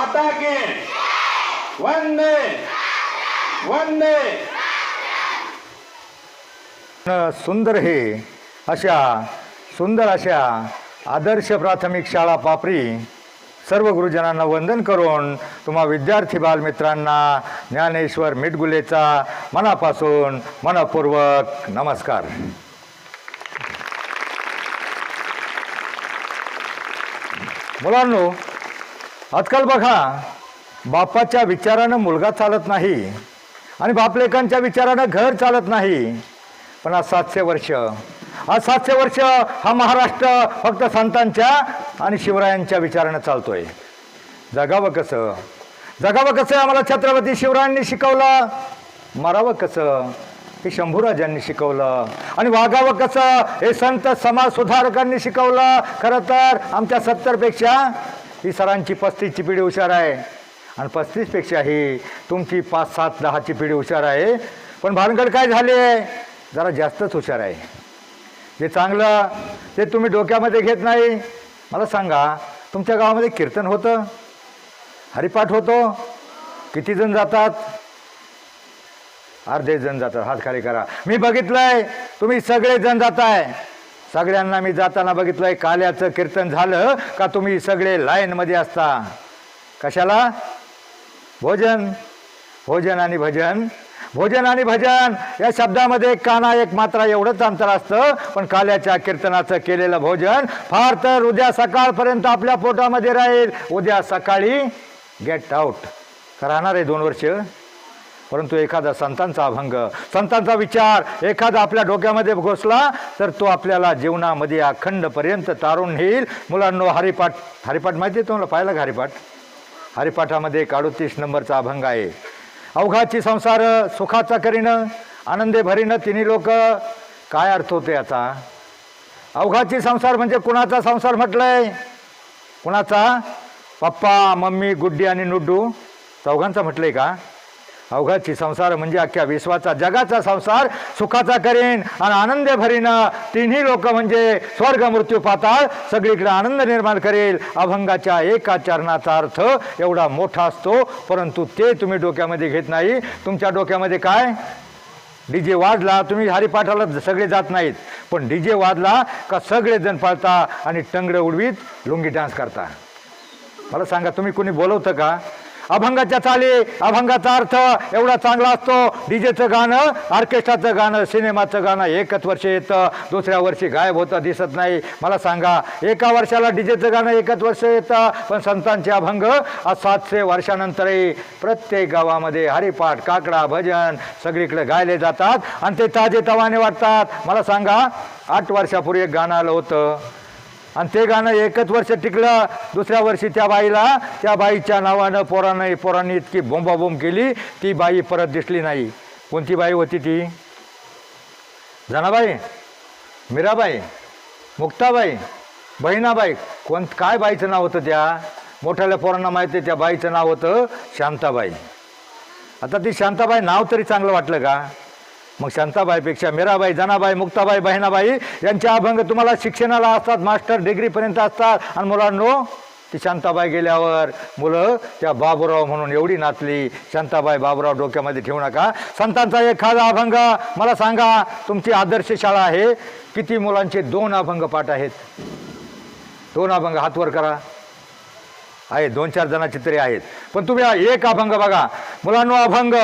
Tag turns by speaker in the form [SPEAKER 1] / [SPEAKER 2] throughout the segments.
[SPEAKER 1] माता के। वंदे। वंदे।
[SPEAKER 2] सुंदर हे अशा सुंदर अशा आदर्श प्राथमिक शाळा पापरी सर्व गुरुजनांना वंदन करून तुम्हा विद्यार्थी बालमित्रांना ज्ञानेश्वर मिटगुलेचा मनापासून मनपूर्वक नमस्कार. मुलांनो आजकाल बघा बापाच्या विचारानं मुलगा चालत नाही आणि बापलेकांच्या विचारानं घर चालत नाही. पण आज सातशे वर्ष आज सातशे वर्ष हा महाराष्ट्र फक्त संतांच्या आणि शिवरायांच्या विचारानं चालतोय. जगावं कसं? जगावं कसं आम्हाला छत्रपती शिवरायांनी शिकवलं? मरावं कसं? हे शंभूराजांनी शिकवलं. आणि वागावं कसं? हे संत समाज सुधारकांनी शिकवलं. खरं तर आमच्या सत्तरपेक्षा ही सरांची पस्तीसची पिढी हुशार आहे. आणि पस्तीसपेक्षाही तुमची पाच सात दहाची पिढी हुशार आहे. पण भानगड काय झाली? आहे जरा जास्तच हुशार आहे. जे चांगलं ते तुम्ही डोक्यामध्ये घेत नाही. मला सांगा तुमच्या गावामध्ये कीर्तन होतं? हरिपाठ होतो? किती जण जातात? अर्धे जण जातात. हात खाली करा. मी बघितलंय तुम्ही सगळे जण जाताय. सगळ्यांना मी जाताना बघितलंय काल्याचं कीर्तन झालं का तुम्ही सगळे लाईनमध्ये असता? कशाला? भोजन. भोजन आणि भजन. भोजन आणि भजन. या शब्दामध्ये काना एक मात्रा एवढंच अंतर असतं पण काल्याच्या कीर्तनाचं केलेलं भोजन फार तर उद्या सकाळपर्यंत आपल्या पोटामध्ये राहील. उद्या सकाळी गेट आउट राहणार आहे दोन वर्ष? परंतु एखादा संतांचा अभंग संतांचा विचार एखादा आपल्या डोक्यामध्ये घोसला तर तो आपल्याला जीवनामध्ये अखंडपर्यंत तारून नेईल. मुलांनो हरिपाठ हरिपाठ माहिती आहे तुम्हाला? पाहिलं का हरिपाठ? हरिपाठामध्ये एक अडोतीस नंबरचा अभंग आहे. अवघाची संसार सुखाचा करीनं आनंदे भरीनं तिन्ही लोक काय अर्थ होते याचा? अवघाची संसार म्हणजे कुणाचा संसार म्हटलंय? कुणाचा? पप्पा मम्मी गुड्डी आणि नुड्डू. चौघांचा म्हटलंय का? अवघाची संसार म्हणजे अख्ख्या विश्वाचा जगाचा संसार सुखाचा करेन आणि आनंद भरीन. तिन्ही लोक म्हणजे स्वर्ग मृत्यू पाताळ सगळीकडे आनंद निर्माण करेल. अभंगाच्या एका चरणाचा अर्थ एवढा मोठा असतो परंतु ते तुम्ही डोक्यामध्ये घेत नाही. तुमच्या डोक्यामध्ये काय? डी जे वाजला तुम्ही हरिपाठाला सगळे जात नाहीत. पण डी जे वाजला का सगळेजण पाळता आणि टंगडं उडवीत लुंगी डान्स करता. मला सांगा तुम्ही कोणी बोलवतं का? अभंगाच्या चाली अभंगाचा अर्थ एवढा चांगला असतो. डीजेचं गाणं ऑर्केस्ट्राचं गाणं सिनेमाचं गाणं एकच वर्ष येतं. दुसऱ्या वर्षी गायब होतं दिसत नाही. मला सांगा एका वर्षाला डीजेचं गाणं एकच वर्ष येतं? पण संतांचे अभंग आज सातशे वर्षानंतरही प्रत्येक गावामध्ये हरिपाठ काकडा भजन सगळीकडे गायले जातात आणि ते ताजे तवाने वाटतात. मला सांगा आठ वर्षापूर्वी एक गाणं आलं होतं. आणि ते गाणं एकच वर्ष टिकलं दुसऱ्या वर्षी त्या बाईला त्या बाईच्या नावानं पोरानं पोरांनी इतकी बोंबाबोंब केली ती बाई परत दिसली नाही. कोणती बाई होती ती? जनाबाई? मीराबाई? मुक्ताबाई? बहिणाबाई? कोण काय बाईचं नाव होतं त्या? मोठ्याल्या पोरांना माहिती आहे त्या बाईचं नाव होतं शांताबाई. आता ती शांताबाई नाव तरी चांगलं वाटलं का? मग शांताबाईपेक्षा मीराबाई जनाबाई मुक्ताबाई बहिणाबाई यांचे अभंग तुम्हाला शिक्षणाला असतात मास्टर डिग्रीपर्यंत असतात. आणि मुलांनो ती शांताबाई गेल्यावर मुलं त्या बाबूराव म्हणून एवढी नाचली शांताबाई बाबूराव डोक्यामध्ये ठेवू नका. संतांचा एखादा अभंग मला सांगा तुमची आदर्श शाळा आहे किती मुलांचे दोन अभंग पाठ आहेत? दोन अभंग हातवर करा. आहे दोन चार जणांचे तरी आहेत. पण तुम्ही हा एक अभंग बघा. मुलांनो अभंग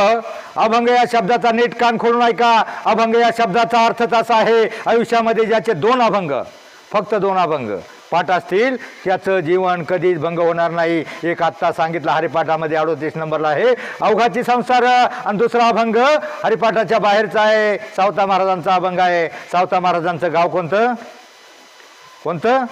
[SPEAKER 2] अभंग या शब्दाचा नीट कान खोलून ऐका. अभंग या शब्दाचा अर्थ असा आहे आयुष्यामध्ये ज्याचे दोन अभंग फक्त दोन अभंग पाठ असतील त्याचं जीवन कधीच भंग होणार नाही. एक आत्ता सांगितलं हरिपाठामध्ये अडोतीस नंबरला आहे. अवघाची संसार आणि दुसरा अभंग हरिपाठाच्या बाहेरचा आहे. सावता महाराजांचा अभंग आहे. सावता महाराजांचं गाव कोणतं? कोणतं?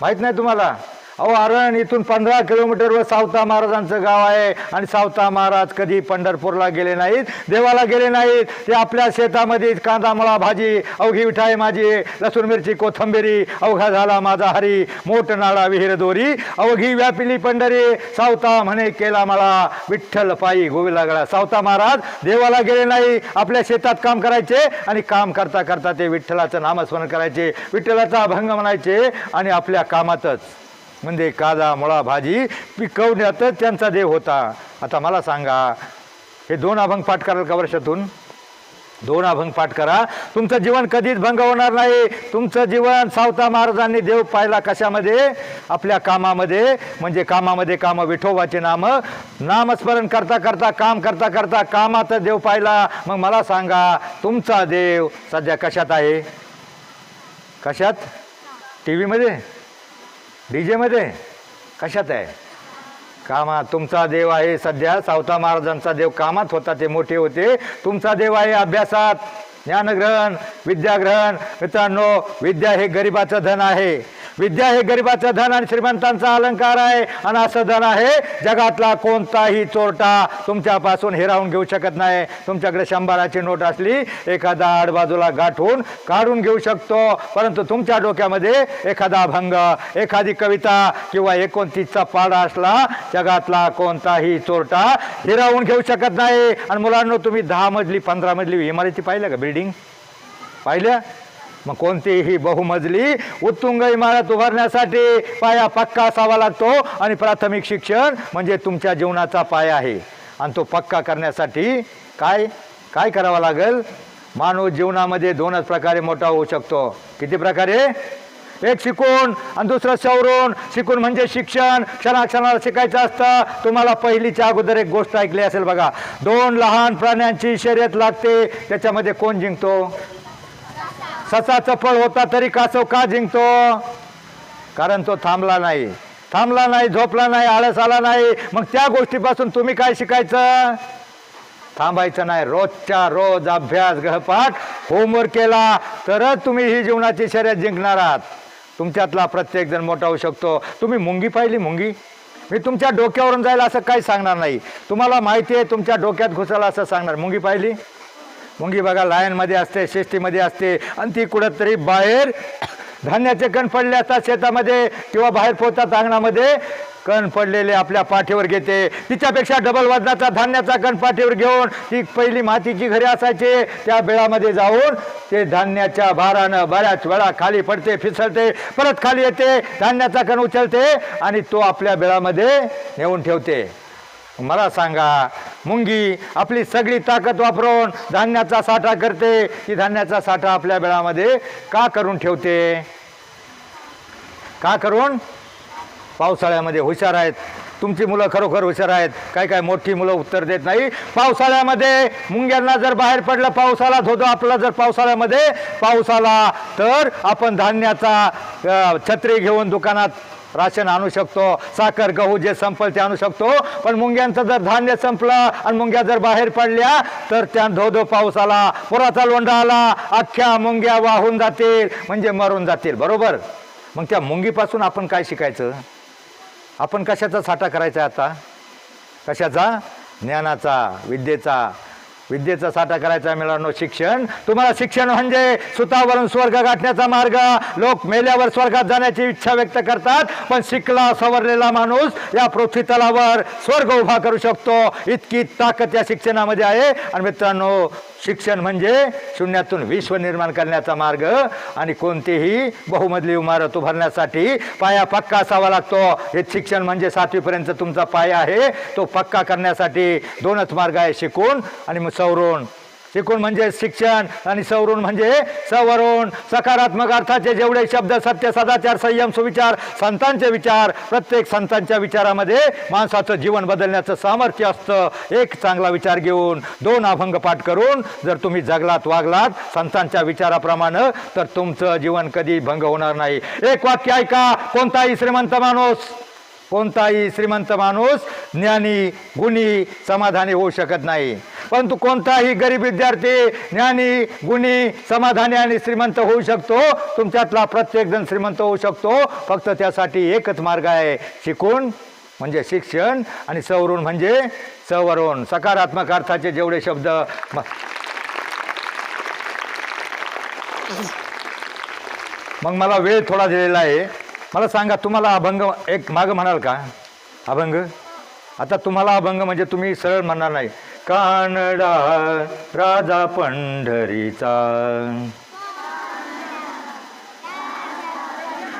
[SPEAKER 2] माहीत नाही तुम्हाला? अहो अरण इथून पंधरा किलोमीटरवर सावता महाराजांचं गाव आहे आणि सावता महाराज कधी पंढरपूरला गेले नाहीत देवाला गेले नाहीत. ते आपल्या शेतामध्ये कांदा मला भाजी अवघी विठाई माझी लसूण मिरची कोथंबिरी अवघा झाला माझा हरी मोठ नाळा विहीर दोरी. अवघी व्यापिली पंढरी सावता म्हणे केला मला विठ्ठल पायी गोवी लागला सावता महाराज देवाला गेले नाही आपल्या शेतात काम करायचे आणि काम करता करता ते विठ्ठलाचं नामस्मरण करायचे. विठ्ठलाचा अभंग म्हणायचे आणि आपल्या कामातच. म्हणजे कांदा मुळा भाजी पिकवण्यातच त्यांचा देव होता. आता मला सांगा हे दोन अभंग पाठ कराल का वर्षातून? दोन अभंग पाठ करा. तुमचं जीवन कधीच भंग होणार नाही. तुमचं जीवन सावता महाराजांनी देव पाहिला कशामध्ये? आपल्या कामामध्ये. म्हणजे कामामध्ये काम विठोबाचे नाम. नामस्मरण करता करता काम करता करता कामात देव पाहिला. मग मला सांगा तुमचा देव सध्या कशात आहे? कशात? टी व्हीमध्ये डी जेमध्ये कशात आहे? कामात तुमचा देव आहे सध्या. सावता महाराजांचा देव कामात होता ते मोठे होते. तुमचा देव आहे अभ्यासात. ज्ञानग्रहण विद्याग्रहण. मित्रांनो विद्या हे गरिबाचं धन आहे. विद्या हे गरिबाचं धन आणि श्रीमंतांचा अलंकार आहे. आणि असं धन आहे जगातला कोणताही चोरटा तुमच्यापासून हिरावून घेऊ शकत नाही. तुमच्याकडे शंभराची नोट असली एखादा आडबाजूला गाठून काढून घेऊ शकतो. परंतु तुमच्या डोक्यामध्ये एखादा भंग एखादी कविता किंवा एकोणतीसचा पाडा असला जगातला कोणताही चोरटा हिरावून घेऊ शकत नाही. आणि मुलांना तुम्ही दहा मजली पंधरा मजली इमारती पाहिल्या का? बिल्डिंग? पाहिल्या? मग कोणतीही बहुमजली उत्तुंग इमारत उभारण्यासाठी पाया पक्का असावा लागतो. आणि प्राथमिक शिक्षण म्हणजे तुमच्या जीवनाचा पाया आहे. आणि तो पक्का करण्यासाठी काय काय करावं लागेल? माणूस जीवनामध्ये दोनच प्रकारे मोठा होऊ शकतो. किती प्रकारे? एक शिकून आणि दुसरं सवरून. शिकून म्हणजे शिक्षण. क्षणाक्षणाला शिकायचं असतं. तुम्हाला पहिलीच्या अगोदर एक गोष्ट ऐकली असेल बघा. दोन लहान प्राण्यांची शर्यत लागते. त्याच्यामध्ये कोण जिंकतो? ससा चपळ होता तरी कासव का जिंकतो? कारण तो थांबला नाही. थांबला नाही झोपला नाही आळस आला नाही. मग त्या गोष्टीपासून तुम्ही काय शिकायचं? थांबायचं नाही. रोजच्या रोज अभ्यास गहपाठ होमवर्क केला तरच तुम्ही ही जीवनाची शर्यत जिंकणार आहात. तुमच्यातला प्रत्येकजण मोठा होऊ शकतो. तुम्ही मुंगी पाहिली मुंगी? मी तुमच्या डोक्यावरून जायला असं काही सांगणार नाही. तुम्हाला माहिती आहे तुमच्या डोक्यात घुसायला असं सांगणार. मुंगी पाहिली? मुंगी बघा लायनमध्ये असते शिस्तीमध्ये असते आणि ती कुठंतरी बाहेर धान्याचे कण पडले असतात शेतामध्ये किंवा बाहेर पोहतात अंगणामध्ये. कण पडलेले आपल्या पाठीवर घेते. तिच्यापेक्षा डबल वजनाचा धान्याचा कण पाठीवर घेऊन ती पहिली मातीची घरे असायचे. त्या बेळामध्ये जाऊन ते धान्याच्या भारानं बऱ्याच वेळा खाली पडते फिसळते परत खाली येते धान्याचा कण उचलते आणि तो आपल्या बेळामध्ये नेऊन ठेवते. मला सांगा मुंगी आपली सगळी ताकद वापरून धान्याचा साठा करते. ती धान्याचा साठा आपल्या बेळामध्ये का करून ठेवते? का करून? पावसाळ्यामध्ये हुशार आहेत. तुमची मुलं खरोखर हुशार आहेत. काय काय मोठी मुलं उत्तर देत नाही. पावसाळ्यामध्ये मुंग्यांना जर बाहेर पडलं पावसाला धोधो आपला जर पावसाळ्यामध्ये पाऊस आला तर आपण धान्याचा छत्री घेऊन दुकानात राशन आणू शकतो साखर गहू जे संपल ते आणू शकतो. पण मुंग्यांचं जर धान्य संपलं आणि मुंग्या जर बाहेर पडल्या तर त्या धोधो पाऊस आला पुराचा लोंढा आला अख्ख्या मुंग्या वाहून जातील म्हणजे मरून जातील बरोबर? मग त्या मुंगीपासून आपण काय शिकायचं? आपण कशाचा साठा करायचा आता? कशाचा? ज्ञानाचा विद्येचा विद्येचा साठा करायचा मिळालो शिक्षण. तुम्हाला शिक्षण म्हणजे सुतावरून स्वर्ग गाठण्याचा मार्ग. लोक मेल्यावर स्वर्गात जाण्याची इच्छा व्यक्त करतात पण शिकला सवरलेला माणूस या पृथ्वी तलावर स्वर्ग उभा करू शकतो. इतकी ताकद या शिक्षणामध्ये आहे. आणि मित्रांनो शिक्षण म्हणजे शून्यातून विश्व निर्माण करण्याचा मार्ग आणि कोणतीही बहुमजली इमारत उभारण्यासाठी पाया पक्का असावा लागतो. हे शिक्षण म्हणजे सातवीपर्यंत तुमचा पाया आहे. तो पक्का करण्यासाठी दोनच मार्ग आहे शिकून आणि मग सवरून. एकूण म्हणजे शिक्षण आणि सवरून म्हणजे सवरून. सकारात्मक अर्थाचे जेवढे शब्द सत्य सदाचार संयम सुविचार संतांचे विचार प्रत्येक संतांच्या विचारामध्ये माणसाचं जीवन बदलण्याचं सामर्थ्य असतं. एक चांगला विचार घेऊन दोन अभंग पाठ करून जर तुम्ही जगलात वागलात संतांच्या विचाराप्रमाणे तर तुमचं जीवन कधी भंग होणार नाही. एक वाक्य ऐका कोणताही श्रीमंत माणूस कोणताही श्रीमंत माणूस ज्ञानी गुणी समाधानी होऊ शकत नाही. परंतु कोणताही गरीब विद्यार्थी ज्ञानी गुणी समाधानी आणि श्रीमंत होऊ शकतो. तुमच्यातला प्रत्येकजण श्रीमंत होऊ शकतो. फक्त त्यासाठी एकच मार्ग आहे शिकून म्हणजे शिक्षण आणि सवरून म्हणजे सवरून. सकारात्मक अर्थाचे जेवढे शब्द मग मला वेळ थोडा दिलेला आहे. मला सांगा तुम्हाला अभंग एक मागं म्हणाल का? अभंग? आता तुम्हाला अभंग म्हणजे तुम्ही सरळ म्हणणार नाही. कानडा राजा पंढरीचा.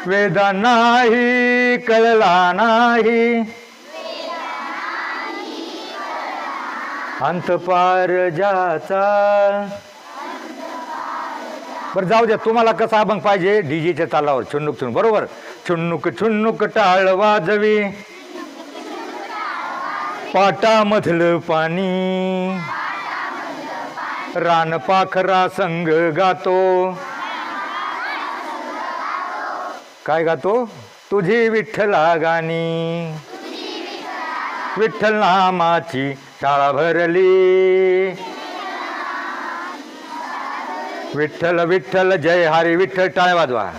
[SPEAKER 2] वेदा नाही कळला नाही. अंतपार ज्याचा. बरं जाऊ द्या तुम्हाला कसा अभंग पाहिजे? डीजेच्या तालावर चुंडूक छुन बरोबर? छुन्नुक छुन्नुक टाळ वाजवे. पाटामधलं पाणी. रान पाखरा संग गातो. काय गातो? तुझी विठ्ठला गाणी विठ्ठल नामाची शाळा भरली. विठ्ठल विठ्ठल जय हरी विठ्ठल टाळ वाजवा.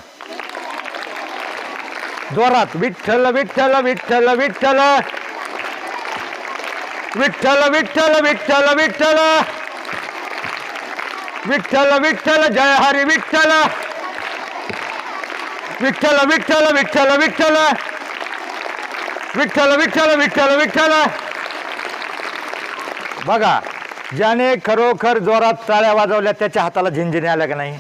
[SPEAKER 2] जोरात. विठ्ठल विठ्ठल विठ्ठल विठ्ठल. विठ्ठल विठ्ठल विठ्ठल विठ्ठल. विठ्ठल विठ्ठल जय हरी विठ्ठल. विठ्ठल विठ्ठल विठ्ठल विठ्ठल. विठ्ठल विठ्ठल विठ्ठल विठ्ठल. बघा ज्याने खरोखर जोरात टाळ्या वाजवल्या त्याच्या हाताला झिंझिने आल्या का नाही?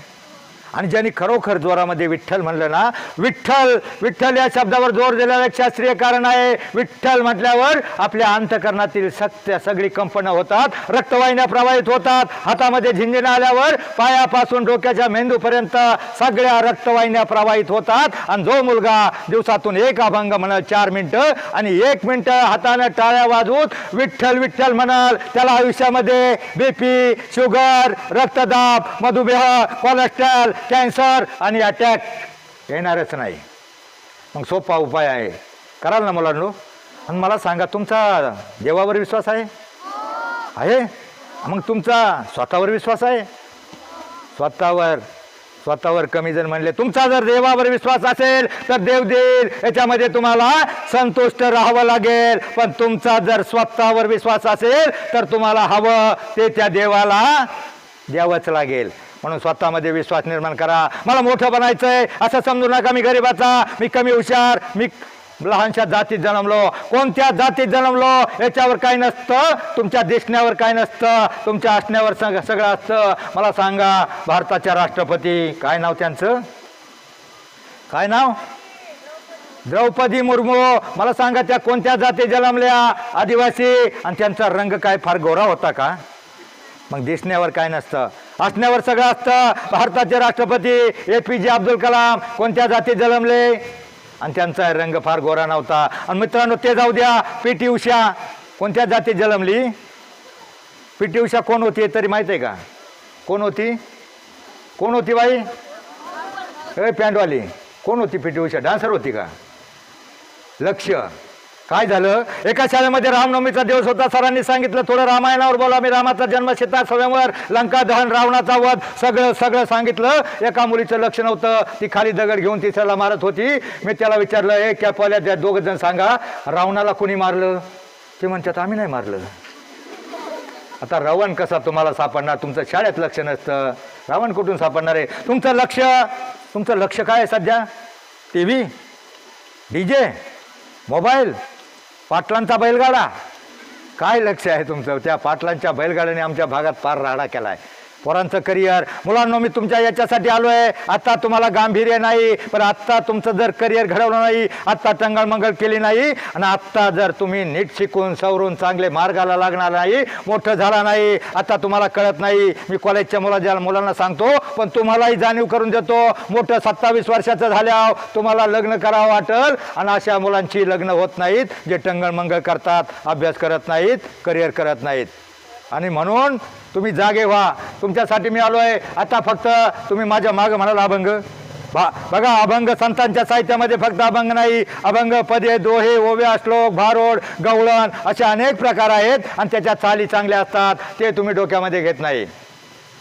[SPEAKER 2] आणि ज्यांनी खरोखर जोरामध्ये विठ्ठल म्हणलं ना विठ्ठल विठ्ठल या शब्दावर जोर दिलेलं एक शास्त्रीय कारण आहे. विठ्ठल म्हटल्यावर आपल्या अंतकरणातील सत्य सगळी कंपनं होतात रक्तवाहिन्या प्रवाहित होतात. हातामध्ये झिंजिने आल्यावर पायापासून डोक्याच्या मेंदूपर्यंत सगळ्या रक्तवाहिन्या प्रवाहित होतात. आणि जो मुलगा दिवसातून एक अभंग म्हणाल चार मिनटं आणि एक मिनटं हाताने टाळ्या वाजवून विठ्ठल विठ्ठल म्हणाल त्याला आयुष्यामध्ये बीपी शुगर रक्तदाब मधुमेह कोलेस्ट्रॉल कॅन्सर आणि अटॅक येणारच नाही. मग सोपा उपाय आहे. कराल ना मुलांनो? आणि मला सांगा तुमचा देवावर विश्वास आहे? आहे? मग तुमचा स्वतःवर विश्वास आहे? स्वतःवर स्वतःवर कमी जण म्हणले तुमचा जर देवावर विश्वास असेल तर देव देईल. याच्यामध्ये तुम्हाला संतुष्ट राहावं लागेल. पण तुमचा जर स्वतःवर विश्वास असेल तर तुम्हाला हवं ते त्या देवाला द्यावंच लागेल. म्हणून स्वतःमध्ये विश्वास निर्माण करा. मला मोठं बनायचं आहे असं समजू नका मी गरीबाचा. मी कमी हुशार मी लहानशा जातीत जन्मलो. कोणत्या जातीत जन्मलो याच्यावर काय नसतं. तुमच्या दिसण्यावर काय नसतं. तुमच्या असण्यावर सग सगळं असतं. मला सांगा भारताच्या राष्ट्रपती काय नाव त्यांचं? काय नाव? द्रौपदी मुर्मू. मला सांगा त्या कोणत्या जाती जन्मल्या? आदिवासी. आणि त्यांचा रंग काय फार गोरा होता का? मग दिसण्यावर काय नसतं. असण्यावर सगळं असतं. भारताचे राष्ट्रपती ए पी जे अब्दुल कलाम कोणत्या जाती जन्मले? आणि त्यांचा रंग फार गोरा नव्हता. आणि मित्रांनो ते जाऊ द्या. पी टी उषा कोणत्या जाती जन्मली? पी टी उषा कोण होती तरी माहीत आहे का? कोण होती? कोण होती बाई? ए पॅन्टवाली. कोण होती पी टी उषा? डान्सर होती का? लक्ष काय झालं? एका शाळेमध्ये रामनवमीचा दिवस होता. सरांनी सांगितलं थोडं रामायणावर बोला. मी रामाचा जन्म सीता स्वयंवर लंका दहन रावणाचा वध. सगळं सगळं सांगितलं. एका मुलीचं लक्ष नव्हतं. ती खाली दगड घेऊन तिसऱ्याला मारत होती. मी त्याला विचारलं ए क्या पहिल्या त्या दोघं जण सांगा. रावणाला कोणी मारलं? ते म्हणतात आम्ही नाही मारलं. आता रावण कसा तुम्हाला सापडणार? तुमचं शाळेत लक्ष नसतं. रावण कुठून सापडणार आहे? तुमचं लक्ष तुमचं लक्ष काय आहे सध्या? T V D J mobile? पाटलांचा बैलगाडा. काय लक्ष आहे तुमचं? त्या पाटलांच्या बैलगाड्याने आमच्या भागात फार राडा केला आहे पोरांचं करिअर. मुलांनो मी तुमच्या याच्यासाठी आलो आहे आत्ता तुम्हाला गांभीर्य नाही पण आत्ता तुमचं जर करिअर घडवलं नाही आत्ता टंगळमंगळ केली नाही आणि आत्ता जर तुम्ही नीट शिकून सवरून चांगले मार्गाला लागणार नाही मोठं झाला नाही आता तुम्हाला कळत नाही. मी कॉलेजच्या मुला मुलांना सांगतो पण तुम्हालाही जाणीव करून देतो मोठं सत्तावीस वर्षाचं झाल्यावर तुम्हाला लग्न करावं वाटल आणि अशा मुलांची लग्न होत नाहीत जे टंगळमंगळ करतात अभ्यास करत नाहीत करिअर करत नाहीत. आणि म्हणून तुम्ही जागे व्हा. तुमच्यासाठी मी आलो आहे आता फक्त तुम्ही माझ्या मागं म्हणाल अभंग. भा बघा अभंग संतांच्या साहित्यामध्ये फक्त अभंग नाही. अभंग पदे दोहे ओव्या श्लोक भारोड गवळण असे अनेक प्रकार आहेत आणि त्याच्या चाली चांगल्या असतात. ते तुम्ही डोक्यामध्ये घेत नाही.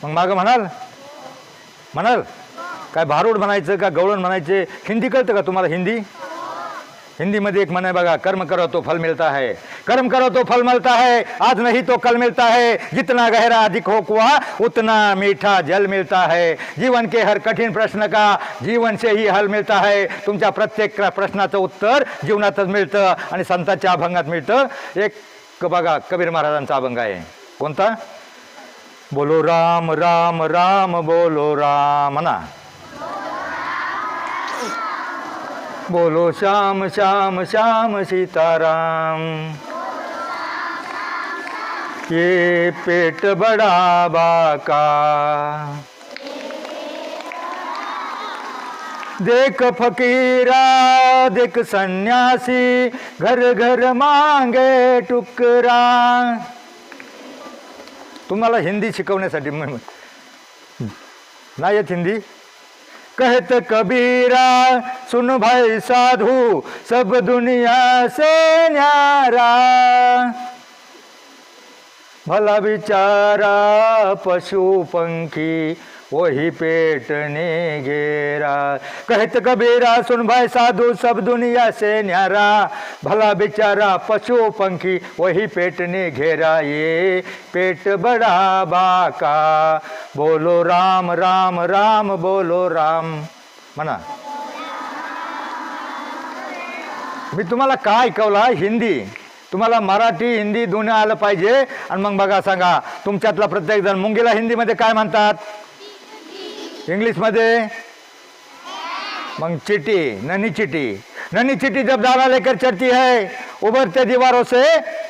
[SPEAKER 2] मग मागं म्हणाल? म्हणाल? काय भारूड म्हणायचं का गवळण म्हणायचे? हिंदी कळतं का तुम्हाला हिंदी? हिंदीमध्ये एक म्हण आहे बघा कर्म करो तो फल मिलता है। कर्म करो तो फल मिलता है आज नहीं तो कल मिलता है। जितना गहरा अधिक हो कुआ उतना मीठा जल मिलता है। जीवन के हर कठीण प्रश्न का जीवन से ही हल मिळता है। तुमच्या प्रत्येक प्रश्नाचं उत्तर जीवनातच मिळतं आणि संतांच्या अभंगात मिळतं। एक बघा कबीर महाराजांचा अभंग आहे. कोणता? बोलो राम राम राम बोलो राम ना? बोलो श्याम श्याम श्याम सीताराम। ये पेट बड़ा बाका देख फकीरा देख सन्यासी घर घर मांगे टुकरा। तुम्हाला हिंदी शिकवण्यासाठी नाही येत हिंदी? कहत कबीरा सुन भाई साधु सब दुनिया से न्यारा। भला बिचारा पशु पंखी वही पेट ने घेरा कहत कबीरा सुन भाई साधु सब दुनिया से न्यारा. भला बेचारा पशु पंखी वही पेट ने घेरा ये. पेट बड़ा बाका. बोलो राम राम राम बोलो राम. म्हणा मी तुम्हाला काय ऐकवला हिंदी. तुम्हाला मराठी हिंदी दोन्ही आलं पाहिजे. आणि मग बघा सांगा. तुमच्यातला प्रत्येक जण मुंगीला हिंदीमध्ये काय म्हणतात? इंग्लिशमध्ये मग चिटी ननी चिटी ननी चिटी जब दाना लेकर चढ़ती है, उभरते दीवारों से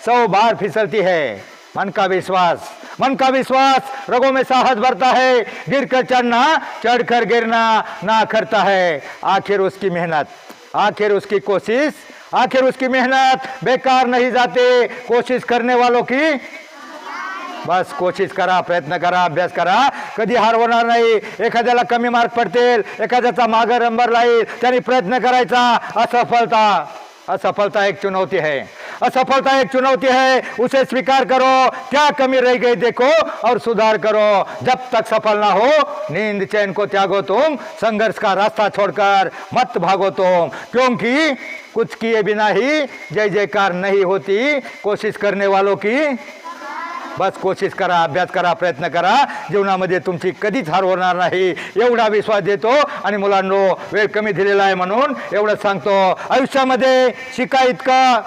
[SPEAKER 2] सौ बार फिसलती है। मन का विश्वास, मन का विश्वास, रगों में साहस भरता है। गिर कर चढ़ना चढ़ कर गिरना ना करता है। आखिर उसकी मेहनत, आखिर उसकी कोशिश, आखिर उसकी मेहनत। बेकार नहीं जाते कोशिश करने वालों की। बस कोशिश करा प्रयत्न करा अभ्यास करा. कधी हार होणार नाही. एखाद्याला कमी मार्क पडतील एखाद्याचा मागे नंबर राहील त्यांनी प्रयत्न करायचा. असफलता असफलता एक चुनौती है असफलता एक चुनौती है उसे स्वीकार करो. क्या कमी रह गई देखो और सुधार करो. जब तक सफल ना हो नींद चैन को त्यागो तुम. संघर्ष का रास्ता छोड़कर मत भागो तुम. क्योंकि कुछ किए बिना ही जय जयकार नहीं होती. कोशिश करने वालों की बस कोशिश करा अभ्यास करा प्रयत्न करा. जीवनामध्ये तुमची कधीच हार होणार नाही. एवढा विश्वास देतो आणि मुलांनो वेळ कमी दिलेला आहे म्हणून एवढंच सांगतो. आयुष्यामध्ये शिका इतका.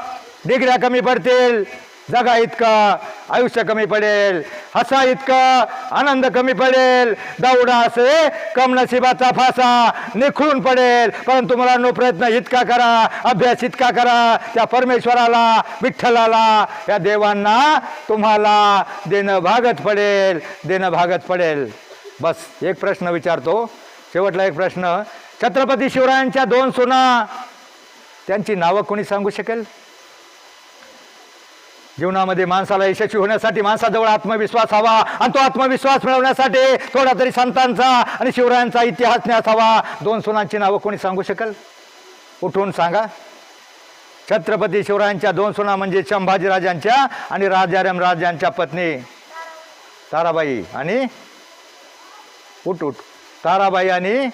[SPEAKER 2] डिग्र्या कमी पडतील. जगा इतका आयुष्य कमी पडेल हसा इतका आनंद कमी पडेल. दौडा असे कम नशिबाचा फासा निखळून पडेल. परंतु मुलांनो प्रयत्न इतका करा अभ्यास इतका करा त्या परमेश्वराला विठ्ठलाला या देवांना तुम्हाला देणं भागत पडेल देणं भागत पडेल. बस एक प्रश्न विचारतो. शेवटला एक प्रश्न. छत्रपती शिवरायांच्या दोन सुना त्यांची नावं कोणी सांगू शकेल? जीवनामध्ये माणसाला यशस्वी होण्यासाठी माणसाजवळ आत्मविश्वास हवा आणि तो आत्मविश्वास मिळवण्यासाठी थोडा तरी संतांचा आणि शिवरायांचा इतिहास न्यास हवा दोन सुनांची नावं कोणी सांगू शकेल? उठून सांगा. छत्रपती शिवरायांच्या दोन सुना म्हणजे संभाजीराजांच्या आणि राजाराम राजांच्या पत्नी ताराबाई आणि उठ उठ. ताराबाई आणि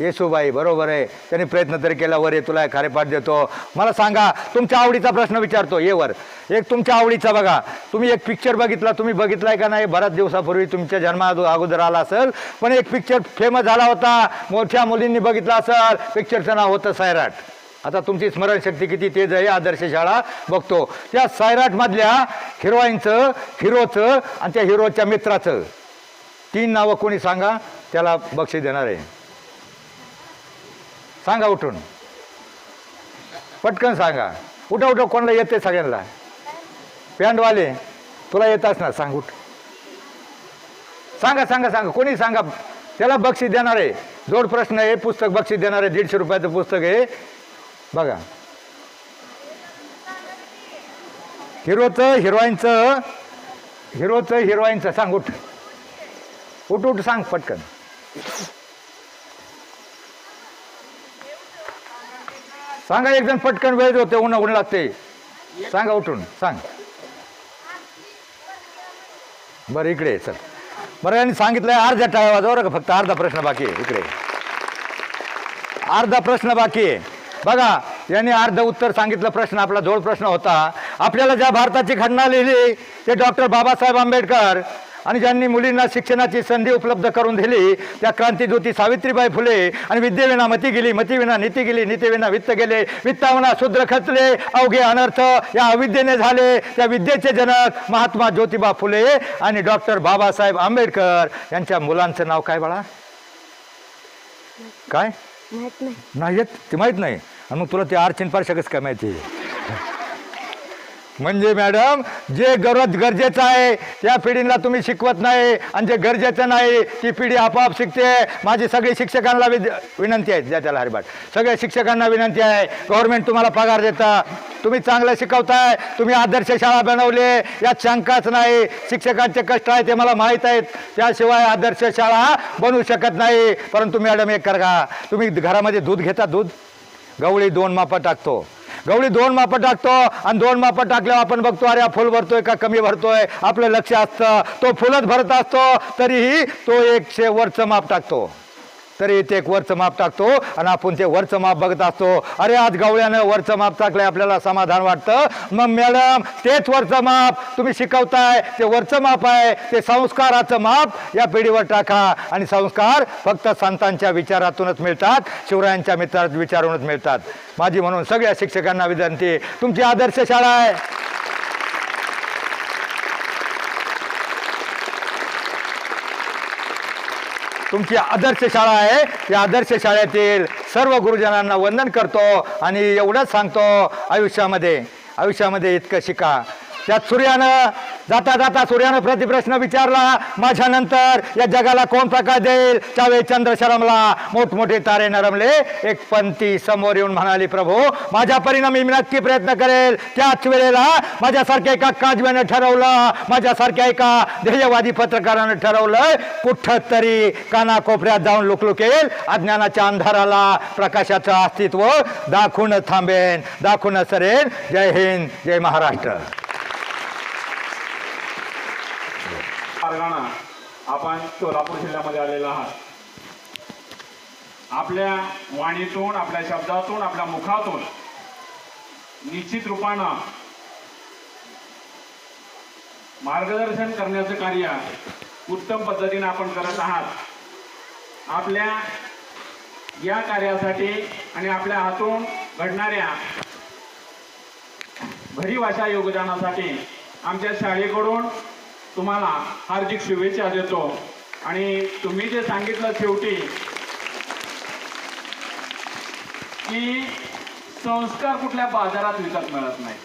[SPEAKER 2] येसूबाई बरोबर आहे. त्यांनी प्रयत्न तरी केला वर ये तुला खारेपाठ देतो. मला सांगा तुमच्या आवडीचा प्रश्न विचारतो. ये वर. एक तुमच्या आवडीचा बघा. तुम्ही एक पिक्चर बघितला तुम्ही बघितलाय का नाही? बऱ्याच दिवसापूर्वी तुमच्या जन्मा अगोदर आला असेल. पण एक पिक्चर फेमस झाला होता. मोठ्या मुलींनी बघितला असेल. पिक्चरचं नाव होतं सैराट आता तुमची स्मरणशक्ती किती तेज आहे आदर्श शाळा बघतो. त्या सैराटमधल्या हिरोईनचं हिरोचं आणि त्या हिरोच्या मित्राचं. तीन नावं कोणी सांगा? त्याला बक्षीस देणार आहे. सांगा उठून. पटकन सांगा. उठा उठा कोणाला येते सगळ्यांना? पॅन्टवाले तुला येत असणार सांग उठ. सांगा सांगा सांगा. कोणी सांगा? त्याला बक्षीस देणार आहे. जोड प्रश्न आहे पुस्तक बक्षीस देणार आहे. दीडशे रुपयाचं पुस्तक आहे. बघा. हिरोचं हिरोईनचं हिरोचं हिरोईनचं. सांग उठ. उठ उठ सांग पटकन. सांगा एक जण पटकन वेळ होते उन्हा उन्हा लागते सांगा उठून सांग. बरं इकडे चल. बरं यांनी सांगितलंय अर्ध्या टाळ्या वाजवा का फक्त अर्धा प्रश्न बाकी आहे इकडे. अर्धा प्रश्न बाकी आहे. बघा यांनी अर्ध उत्तर सांगितलं प्रश्न आपला जोड प्रश्न होता. आपल्याला ज्या भारताची घटना लिहिली ते डॉक्टर बाबासाहेब आंबेडकर आणि ज्यांनी मुलींना शिक्षणाची संधी उपलब्ध करून दिली त्या क्रांतीज्योती सावित्रीबाई फुले आणि विद्येविना मती गेली मतीविना नीती गेली नीतीविना वित्त गेले वित्ताविना शूद्र खचले अवघे अनर्थ या अविद्येने झाले त्या विद्येचे जनक महात्मा ज्योतिबा फुले आणि डॉक्टर बाबासाहेब आंबेडकर यांच्या मुलांचं नाव काय बाळा? काय?
[SPEAKER 3] माहीत नाही.
[SPEAKER 2] ते माहीत नाही. आणि मग तुला ते अर्चन पारशकच काय माहिती? म्हणजे मॅडम जे गरज गरजेचं आहे त्या पिढीला तुम्ही शिकवत नाही आणि जे गरजेचं नाही ती पिढी आपोआप शिकते. माझी सगळी शिक्षकांना विद विनंती आहे द्या त्याला हरिबाट सगळ्या शिक्षकांना विनंती आहे गव्हर्नमेंट तुम्हाला पगार देता. तुम्ही चांगलं शिकवताय तुम्ही आदर्श शाळा बनवले यात शंकाच नाही. शिक्षकांचे कष्ट आहे ते मला माहीत आहेत. त्याशिवाय आदर्श शाळा बनवू शकत नाही. परंतु मॅडम एक करा. तुम्ही घरामध्ये दूध घेता दूध? गवळी दोन मापं टाकतो. गवळी दोन मापं टाकतो आणि दोन मापं टाकल्यावर आपण बघतो अरे फुल भरतोय का कमी भरतोय? आपलं लक्ष असतं. तो फुलच भरत असतो तरीही तो एकशे वरचं माप टाकतो. तरी ते एक वरचं माप टाकतो आणि आपण ते वरचं माप बघत असतो. अरे आज गवळ्यानं वरचं माप टाकलंय आपल्याला समाधान वाटतं. मग मॅडम तेच वरचं माप तुम्ही शिकवताय ते वरचं माप आहे ते संस्काराचं माप या पिढीवर टाका. आणि संस्कार फक्त संतांच्या विचारातूनच मिळतात शिवरायांच्या मित्रात विचारूनच मिळतात. माझी म्हणून सगळ्या शिक्षकांना विनंती तुमची आदर्श शाळा आहे. तुमची आदर्श शाळा आहे. या आदर्श शाळेतील सर्व गुरुजनांना वंदन करतो आणि एवढंच सांगतो आयुष्यामध्ये आयुष्यामध्ये इतकं शिका. त्यात सूर्यानं जाता जाता सूर्यानं प्रतिप्रश्न विचारला. माझ्यानंतर या जगाला कोण प्रकाश देईल? त्यावेळी चंद्र शरमला. मोठमोठे तारे नरमले. एक पंथी समोर येऊन म्हणाली प्रभू माझ्या परिणामी मी नक्की प्रयत्न करेल. त्याच वेळेला माझ्यासारख्या एका काजव्यानं ठरवलं. माझ्यासारख्या एका ध्येयवादी पत्रकारानं ठरवलं कुठं तरी कानाकोपऱ्यात जाऊन लुकलुकेल. अज्ञानाच्या अंधाराला प्रकाशाचं अस्तित्व दाखवून थांबेन दाखवून सरेन. जय हिंद जय महाराष्ट्र.
[SPEAKER 1] मार्गानं आपण सोलापूर जिल्ह्यामध्ये आलेला आहात. आपल्या वाणीतून आपल्या शब्दातून आपल्या मुखातून निश्चित रूपानं मार्गदर्शन करण्याचं कार्य उत्तम पद्धतीने आपण करत आहात. आपल्या या कार्यासाठी आणि आपल्या हातून घडणाऱ्या भरीव अशा योगदानासाठी आमच्या शाळेकडून तुम्हाला हार्दिक शुभेच्छा देतो. आणि तुम्ही जे सांगितलं शेवटी की संस्कार कुठल्या बाजारात विकत मिळत नाही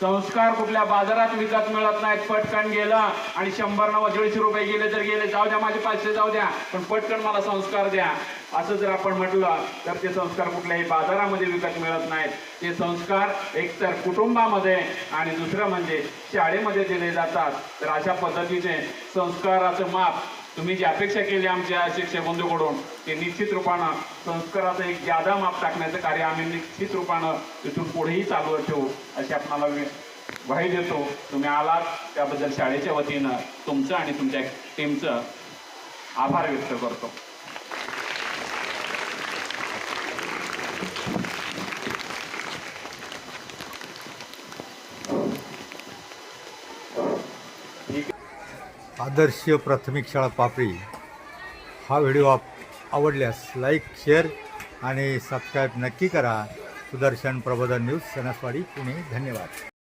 [SPEAKER 1] संस्कार कुठल्या बाजारात विकत मिळत नाहीत. पटकन गेला आणि शंभर नव्वद दीडशे रुपये गेले तर गेले. जाऊ द्या माझे पाचशे जाऊ द्या. पण पटकन मला संस्कार द्या. असं जर आपण म्हटलं तर ते संस्कार कुठल्याही बाजारामध्ये विकत मिळत नाहीत. ते संस्कार एकतर कुटुंबामध्ये आणि दुसरं म्हणजे शाळेमध्ये दिले जातात. तर अशा पद्धतीचे संस्काराचं माप तुम्ही जी अपेक्षा केली आमच्या शिक्षक बंधूकडून ते निश्चित रूपानं संस्काराचं एक जादा माप टाकण्याचं कार्य आम्ही निश्चित रूपानं तिथून पुढेही चालू ठेवू अशी आपणाला ग्वाही देतो. तुम्ही आलात त्याबद्दल शाळेच्या वतीनं तुमचं आणि तुमच्या टीमचं आभार व्यक्त करतो.
[SPEAKER 2] आदर्श प्राथमिक शाळा पापरी हा व्हिडिओ आप आवडल्यास लाईक शेअर आणि सबस्क्राईब नक्की करा. सुदर्शन प्रबोधन न्यूज सणसवाडी पुणे. धन्यवाद.